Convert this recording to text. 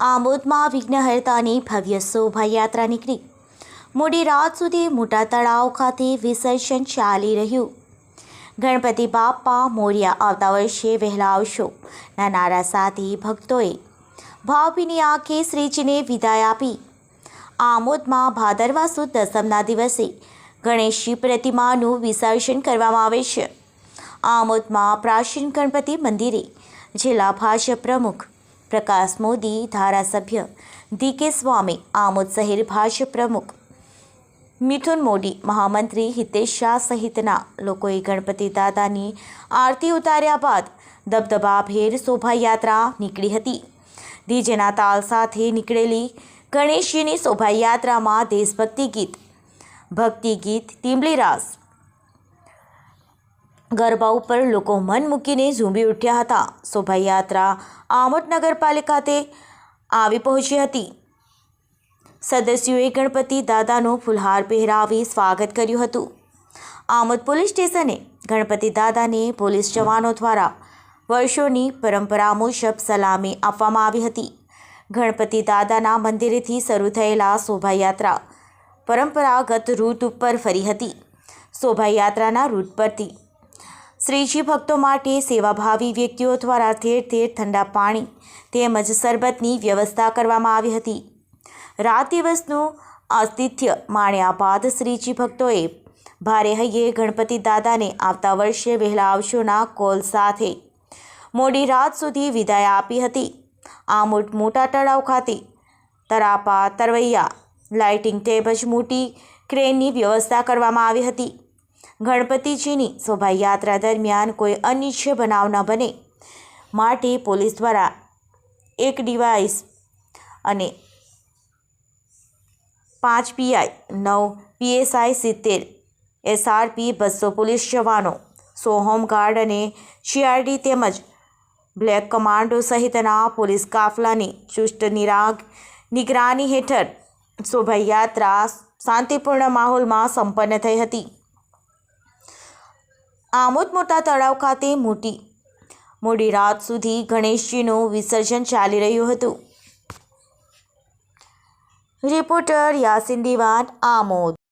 આમોદમાં વિઘ્નહર્તાની ભવ્ય શોભાયાત્રા નીકળી. મોડી રાત સુધી મોટા તળાવ ખાતે વિસર્જન ચાલી રહ્યું. ગણપતિ બાપ્પા મોર્યા આવતા વર્ષે વહેલા આવશો ના નારા સાથે ભક્તોએ ભાવભીની આંખે શ્રીજીને વિદાય આપી. આમોદમાં ભાદરવા સુદ દસમના દિવસે ગણેશજી પ્રતિમાનું વિસર્જન કરવામાં આવે છે. આમોદમાં પ્રાચીન ગણપતિ મંદિરે જિલ્લા ભાજપ પ્રમુખ પ્રકાશ મોદી ધારાસભ્ય ડીકે સ્વામી આમોદ શહેર ભાજપ પ્રમુખ મિથુન મોદી મહામંત્રી હિતેશ શાહ સહિતના લોકોએ ગણપતિ દાદાની આરતી ઉતાર્યા બાદ દબદબાભેર શોભાયાત્રા નીકળી હતી ડીજેના તાલ સાથે નીકળેલી ગણેશજીની શોભાયાત્રામાં દેશભક્તિ ગીત ભક્તિ ગીત ટીમલી રાસ ગરબા ઉપર લોકો મન મૂકીને ઝૂંબી ઉઠ્યા હતા. શોભાયાત્રા આમોદ નગરપાલિકા ખાતે આવી પહોંચી હતી. સદસ્યોએ ગણપતિ દાદાનો ફુલહાર પહેરાવી સ્વાગત કર્યું હતું. આમોદ પોલીસ સ્ટેશને ગણપતિ દાદાને પોલીસ જવાનો દ્વારા વર્ષોની પરંપરા મુજબ સલામી આપવામાં આવી હતી. ગણપતિ દાદાના મંદિરેથી શરૂ થયેલા શોભાયાત્રા પરંપરાગત રૂટ ઉપર ફરી હતી. શોભાયાત્રાના રૂટ પરથી શ્રીજી ભક્તો માટે સેવાભાવી વ્યક્તિઓ દ્વારા ઠેર ઠેર ઠંડા પાણી તેમજ શરબતની વ્યવસ્થા કરવામાં આવી હતી. રાત દિવસનું આતિથ્ય માણ્યા બાદ શ્રીજી ભક્તોએ ભારે હૈયે ગણપતિ દાદાને આવતા વર્ષે વહેલા આવશોના કોલ સાથે મોડી રાત સુધી વિદાય આપી હતી. આ મોટ તળાવ ખાતે તરાપા, તરવૈયા, લાઇટિંગ તેમજ મોટી ક્રેનની વ્યવસ્થા કરવામાં આવી હતી. ગણપતિજીની શોભાયાત્રા દરમિયાન કોઈ અનિચ્છ બનાવ ન બને. માટે પોલીસ દ્વારા એક ડિવાઇસ અને પાંચ પીઆઈ, નવ પીએસઆઈ, સિત્તેર એસઆરપી, બસો પોલીસ જવાનો, સો હોમગાર્ડ અને સીઆરડી તેમજ બ્લેક કમાન્ડો સહિતના પોલીસ કાફલાની ચુસ્ત નિરાગ નિગરાની હેઠળ શોભાયાત્રા શાંતિપૂર્ણ માહોલમાં સંપન્ન થઈ હતી. આમોદ મોટા તળાવ ખાતે મોટી, મોડી રાત સુધી ગણેશજીનું વિસર્જન ચાલી રહ્યું હતું. રિપોર્ટર યાસીન દિવાન, આમોદ.